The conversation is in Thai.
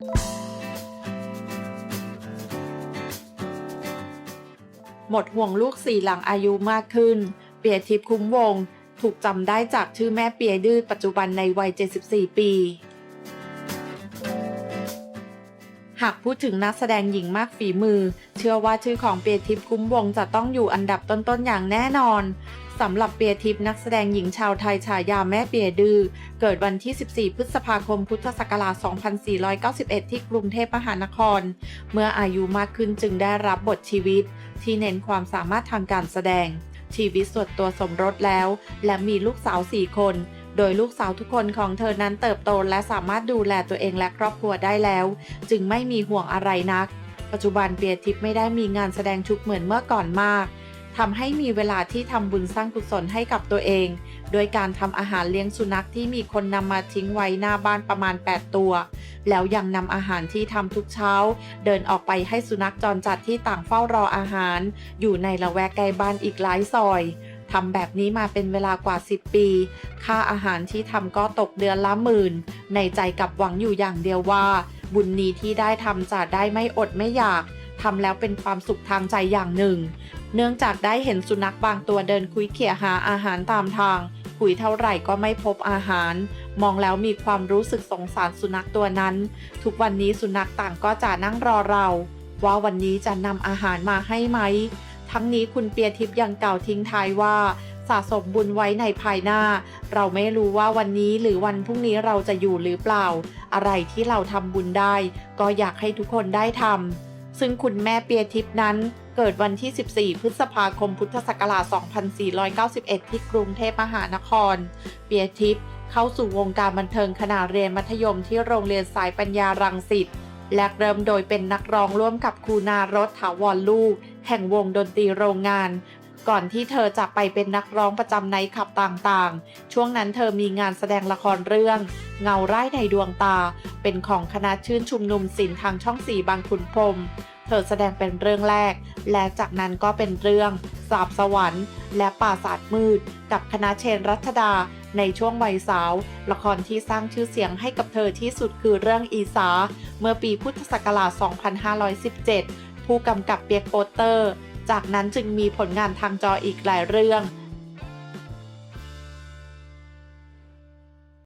หมดห่วงลูกสี่หลังอายุมากขึ้น เปียทิพย์คุ้มวง ถูกจำได้จากชื่อแม่เปียดื้อปัจจุบันในวัย 74 ปี หากพูดถึงนักแสดงหญิงมากฝีมือ เชื่อว่าชื่อของเปียทิพย์คุ้มวงจะต้องอยู่อันดับต้นๆอย่างแน่นอน สำหรับเปียทิพย์นักแสดงหญิงชาวไทยฉายาแม่เปียดื้อเกิดวันที่ 14 พฤษภาคม พุทธศักราช 2491 ที่กรุงเทพมหานคร เมื่ออายุมากขึ้นจึงได้รับบทชีวิต ที่เน้นความสามารถทางการแสดง ชีวิตส่วนตัวสมรสแล้ว และมีลูกสาว 4 คน โดยลูกสาวทุกคนของเธอนั้นเติบโตและสามารถดูแลตัวเองและครอบครัวได้แล้ว จึงไม่มีห่วงอะไรนัก ปัจจุบันเปียทิพย์ไม่ได้มีงานแสดงชุกเหมือนเมื่อก่อนมาก ทำให้มีเวลาที่ทำบุญสร้างกุศลให้กับตัวเอง โดยการทำอาหารเลี้ยงสุนัขที่มีคนนำมาทิ้งไว้หน้าบ้านประมาณ 8 ตัว แล้วยังนำอาหารที่ทำทุกเช้า เดินออกไปให้สุนัขจรจัดที่ต่างเฝ้ารออาหาร อยู่ในละแวกใกล้บ้านอีกหลายซอยทำแบบนี้มาเป็นเวลากว่า 10 ปี ค่าอาหารที่ทำก็ตกเดือนละหมื่น ในใจกับหวังอยู่อย่างเดียวว่า บุญนี้ที่ได้ทำจะได้ไม่อดไม่อยากทำแล้วเป็นความสุขทางใจอย่างหนึ่ง เนื่องจากได้เห็นสุนัขบางตัวเดินคุยเขี่ยหาอาหารตามทาง คุยเท่าไหร่ก็ไม่พบอาหาร มองแล้วมีความรู้สึกสงสารสุนัขตัวนั้น ทุกวันนี้สุนัขต่างก็จะนั่งรอเรา ว่าวันนี้จะนำอาหารมาให้ไหม ทั้งนี้คุณเปียทิพย์ยังกล่าวทิ้งท้ายว่าสะสมบุญไว้ในภายหน้า เราไม่รู้ว่าวันนี้หรือวันพรุ่งนี้เราจะอยู่หรือเปล่า อะไรที่เราทำบุญได้ ก็อยากให้ทุกคนได้ทำซึ่งคุณแม่เปียทิพย์นั้นเกิดวันที่ 14 พฤษภาคม พุทธศักราช 2491 ที่กรุงเทพมหานคร เปียทิพย์เข้าสู่วงการบันเทิงขณะเรียนมัธยมที่โรงเรียนสายปัญญารังสิต และเริ่มโดยเป็นนักร้องร่วมกับครูนารถถาวรลูก แห่งวงดนตรีโรงงาน ก่อนที่เธอจะไปเป็นนักร้องประจำในขับต่างๆ ช่วงนั้นเธอมีงานแสดงละครเรื่อง เงาไร่ในดวงตา เป็นของคณะชื่นชุมนุมศิลป์ทางช่องสีบางขุนพรม เธอแสดงเป็นเรื่องแรก และจากนั้นก็เป็นเรื่องสาบสวรรค์ และป่าศาสตร์มืด กับคณะเชนรัชดา ในช่วงวัยสาว ละครที่สร้างชื่อเสียงให้กับเธอที่สุดคือเรื่องอีสา เมื่อปีพุทธศักราช 2517 ผู้กำกับเปียกโปเตอร์ จากนั้นจึงมีผลงานทางจออีกหลายเรื่อง